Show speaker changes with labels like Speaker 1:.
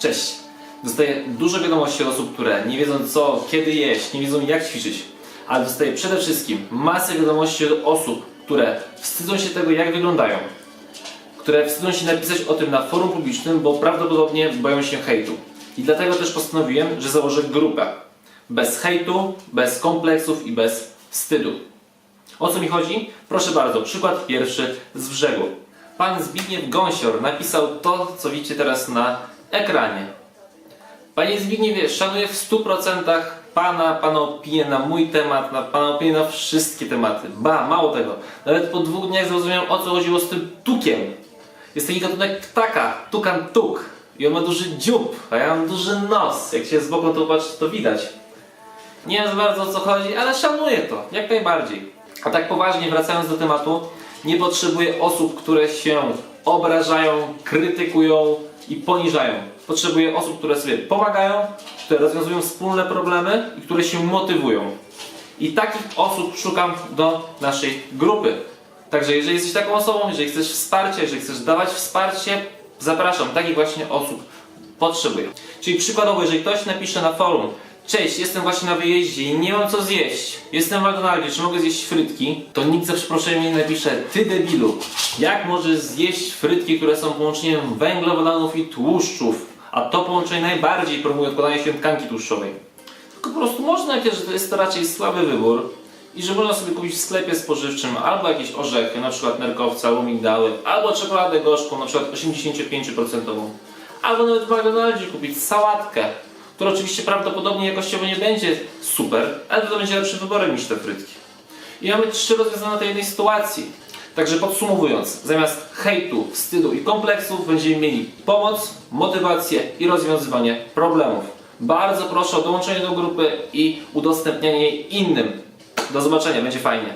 Speaker 1: Cześć! Dostaję dużo wiadomości od osób, które nie wiedzą co, kiedy jeść, nie wiedzą jak ćwiczyć. Ale dostaję przede wszystkim masę wiadomości od osób, które wstydzą się tego jak wyglądają. Które wstydzą się napisać o tym na forum publicznym, bo prawdopodobnie boją się hejtu. I dlatego też postanowiłem, że założę grupę. Bez hejtu, bez kompleksów i bez wstydu. O co mi chodzi? Proszę bardzo, przykład pierwszy z brzegu. Pan Zbigniew Gąsior napisał to, co widzicie teraz na ekranie. Panie Zbigniewie, szanuję w 100% Pana, Pana opinię na mój temat, na Pana opinię na wszystkie tematy. Ba, mało tego. Nawet po dwóch dniach zrozumiałem o co chodziło z tym tukiem. Jest taki gatunek ptaka, tukan tuk. I on ma duży dziób, a ja mam duży nos. Jak się z boku to patrzy, to widać. Nie wiem za bardzo o co chodzi, ale szanuję to, jak najbardziej. A tak poważnie wracając do tematu, nie potrzebuję osób, które się obrażają, krytykują i poniżają. Potrzebuję osób, które sobie pomagają, które rozwiązują wspólne problemy i które się motywują. I takich osób szukam do naszej grupy. Także jeżeli jesteś taką osobą, jeżeli chcesz wsparcia, jeżeli chcesz dawać wsparcie, zapraszam. Takich właśnie osób potrzebuję. Czyli przykładowo, jeżeli ktoś napisze na forum Cześć, jestem właśnie na wyjeździe i nie mam co zjeść. Jestem w McDonaldzie, czy mogę zjeść frytki? To nikt za przeproszeniem nie napisze Ty debilu, jak możesz zjeść frytki, które są połączeniem węglowodanów i tłuszczów? A to połączenie najbardziej promuje odkładanie się tkanki tłuszczowej. Tylko po prostu można powiedzieć, że to jest to raczej słaby wybór i że można sobie kupić w sklepie spożywczym albo jakieś orzechy, na przykład nerkowca albo migdały, albo czekoladę gorzką, na przykład 85%, albo nawet w McDonaldzie kupić sałatkę, która oczywiście prawdopodobnie jakościowo nie będzie super, ale to będzie lepszym wyborem niż te frytki. I mamy trzy rozwiązania tej jednej sytuacji. Także podsumowując, zamiast hejtu, wstydu i kompleksów będziemy mieli pomoc, motywację i rozwiązywanie problemów. Bardzo proszę o dołączenie do grupy i udostępnianie jej innym. Do zobaczenia, będzie fajnie.